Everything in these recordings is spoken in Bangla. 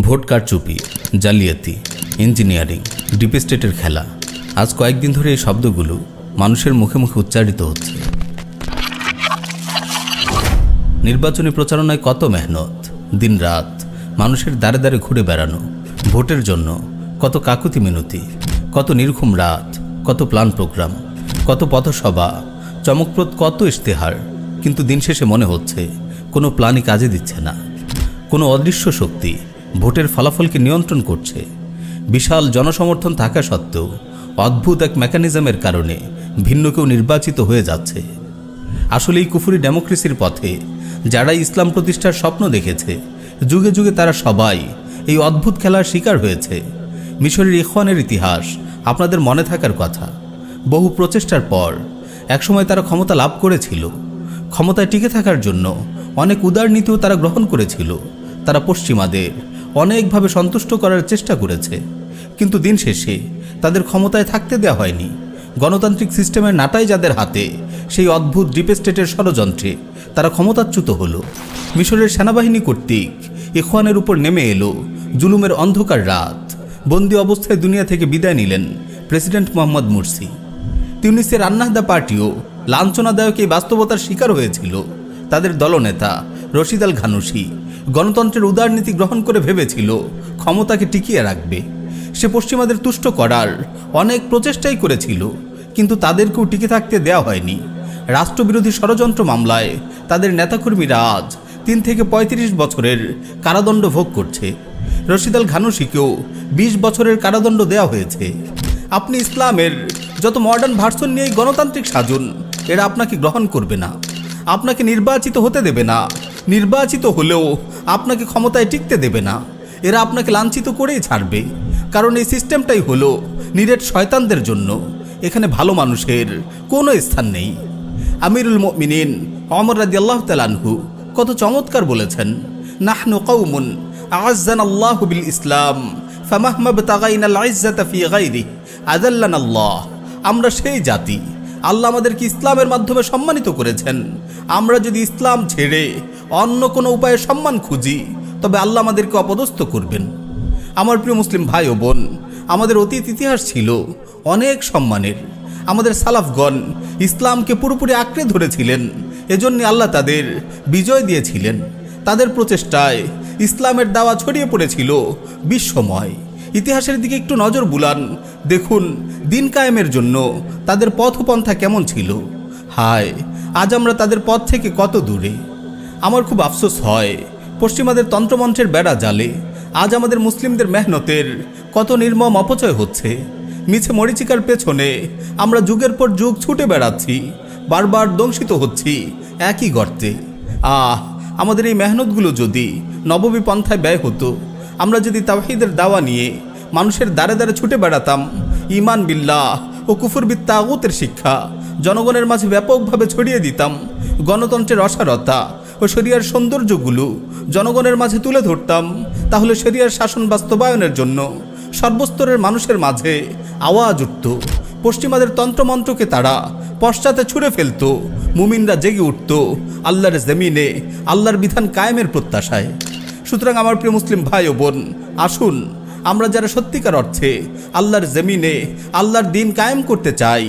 ভোট কারচুপি জালিয়াতি, ইঞ্জিনিয়ারিং, ডিপ স্টেটের খেলা। আজ কয়েকদিন ধরে এই শব্দগুলো মানুষের মুখে মুখে উচ্চারিত হচ্ছে। নির্বাচনী প্রচারণায় কত মেহনত, দিনরাত মানুষের দ্বারে দ্বারে ঘুরে বেড়ানো, ভোটের জন্য কত কাকুতি মিনতি, কত নির্ঘুম রাত, কত প্ল্যান প্রোগ্রাম, কত পথসভা, চমকপ্রদ কত ইশতেহার, কিন্তু দিন শেষে মনে হচ্ছে কোনো প্ল্যানই কাজে দিচ্ছে না, কোনো অদৃশ্য শক্তি ভোটের ফলাফলকে নিয়ন্ত্রণ করছে। বিশাল জনসমর্থন থাকা সত্ত্বেও অদ্ভুত এক মেকানিজমের কারণে ভিন্ন কেউ নির্বাচিত হয়ে যাচ্ছে। আসলে এই কুফুরি ডেমোক্রেসির পথে যারা ইসলাম প্রতিষ্ঠার স্বপ্ন দেখেছে, যুগে যুগে তারা সবাই এই অদ্ভুত খেলার শিকার হয়েছে। মিশরের ইখওয়ানের ইতিহাস আপনাদের মনে থাকার কথা। বহু প্রচেষ্টার পর একসময় তারা ক্ষমতা লাভ করেছিল। ক্ষমতায় টিকে থাকার জন্য অনেক উদার নীতিও তারা গ্রহণ করেছিল। তারা পশ্চিমাদের অনেকভাবে সন্তুষ্ট করার চেষ্টা করেছে। কিন্তু দিন শেষে তাদের ক্ষমতায় থাকতে দেওয়া হয়নি। গণতান্ত্রিক সিস্টেমের নাটাই যাদের হাতে, সেই অদ্ভুত ডিপ স্টেটের ষড়যন্ত্রে তারা ক্ষমতাচ্যুত হলো। মিশরের সেনাবাহিনী কর্তৃক ইখওয়ানের উপর নেমে এলো জুলুমের অন্ধকার রাত। বন্দি অবস্থায় দুনিয়া থেকে বিদায় নিলেন প্রেসিডেন্ট মোহাম্মদ মুরসি। তিউনিসের আন্নাহদা পার্টিও লাঞ্ছনাদায়ক এই বাস্তবতার শিকার হয়েছিল। তাদের দলনেতা রশিদ আল ঘানুসি গণতন্ত্রের উদারনীতি গ্রহণ করে ভেবেছিল, ক্ষমতাকে টিকিয়ে রাখবে। সে পশ্চিমাদের তুষ্ট করার অনেক প্রচেষ্টাই করেছিল, কিন্তু তাদেরকেও টিকে থাকতে দেওয়া হয়নি। রাষ্ট্রবিরোধী ষড়যন্ত্র মামলায় তাদের নেতাকর্মীরা আজ তিন থেকে ৩৫ বছরের কারাদণ্ড ভোগ করছে। রশিদ আল ঘানুসিকেও বিশ বছরের কারাদণ্ড দেওয়া হয়েছে। আপনি ইসলামের যত মডার্ন ভার্সন নিয়েই গণতান্ত্রিক সাজুন, এরা আপনাকে গ্রহণ করবে না। আপনাকে নির্বাচিত হতে দেবে না। নির্বাচিত হলেও আপনাকে ক্ষমতায় টিকতে দেবে না। এরা আপনাকে লাঞ্ছিত করেই ছাড়বে। কারণ এই সিস্টেমটাই হলো নিরেট শয়তানদের জন্য। এখানে ভালো মানুষের কোনো স্থান নেই। আমিরুল মিনিন অমর রাদি আল্লাহ তালানহু কত চমৎকার বলেছেন, নাহনু কৌমুন আজান আল্লাহ বিল ইসলাম আল্লাহ আমরা সেই জাতি। আল্লাহ আমাদেরকে ইসলামের মাধ্যমে সম্মানিত করেছেন। আমরা যদি ইসলাম ছেড়ে অন্য কোনো উপায়ে সম্মান খুঁজি, তবে আল্লাহ আমাদেরকে অপদস্থ করবেন। আমার প্রিয় মুসলিম ভাই ও বোন, আমাদের অতীত ইতিহাস ছিল অনেক সম্মানের। আমাদের সালাফগণ ইসলামকে পুরোপুরি আঁকড়ে ধরেছিলেন, এজন্য আল্লাহ তাদের বিজয় দিয়েছিলেন। তাদের প্রচেষ্টায় ইসলামের দাওয়া ছড়িয়ে পড়েছিল বিশ্বময়। ইতিহাসের দিকে একটু নজর বুলান, দেখুন দিন কায়েমের জন্য তাদের পথপন্থা কেমন ছিল। হায়, আজ আমরা তাদের পথ থেকে কত দূরে। আমার খুব আফসোস হয়। পশ্চিমাদের তন্ত্রমন্ত্রের বেড়া জালে। আজ আমাদের মুসলিমদের মেহনতের কত নির্মম অপচয় হচ্ছে। মিছে মরিচিকার পেছনে আমরা যুগের পর যুগ ছুটে বেড়াচ্ছি। বারবার দংশিত হচ্ছি একই গর্তে। আহ, আমাদের এই মেহনতগুলো যদি নববী পন্থায় ব্যয় হতো, আমরা যদি তাওহিদের দাওয়া নিয়ে মানুষের দ্বারে দ্বারে ছুটে বেড়াতাম ইমান বিল্লাহ ও কুফুরবিদ তাগুতের শিক্ষা জনগণের মাঝে ব্যাপকভাবে ছড়িয়ে দিতাম, গণতন্ত্রের অসারতা ও শরিয়ার সৌন্দর্যগুলো জনগণের মাঝে তুলে ধরতাম, তাহলে শরিয়ার শাসন বাস্তবায়নের জন্য সর্বস্তরের মানুষের মাঝে আওয়াজ উঠত। পশ্চিমাদের তন্ত্রমন্ত্রকে তারা পশ্চাতে ছুঁড়ে ফেলত, মুমিনরা জেগে উঠত আল্লাহর জমিনে, আল্লাহর বিধান কায়েমের প্রত্যাশায়। সুতরাং আমার প্রিয় মুসলিম ভাই ও বোন, আসুন আমরা যারা সত্যিকার অর্থে আল্লাহর জমিনে, আল্লাহর দিন কায়েম করতে চাই,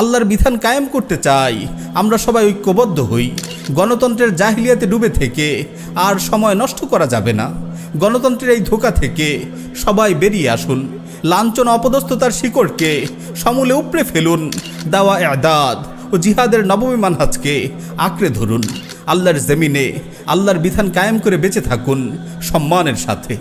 আল্লাহর বিধান কায়েম করতে চাই, আমরা সবাই ঐক্যবদ্ধ হই। গণতন্ত্রের জাহিলিয়াতে ডুবে থেকে আর সময় নষ্ট করা যাবে না। গণতন্ত্রের এই ধোকা থেকে সবাই বেরিয়ে আসুন। লাঞ্ছন অপদস্থতার শিকড়কে সমূলে উপড়ে ফেলুন। দাওয়া এদাদ ও জিহাদের নবমী মানহাজকে আঁকড়ে ধরুন। আল্লাহর জমিনে আল্লাহর বিধান কায়েম করে বেঁচে থাকুন সম্মানের সাথে।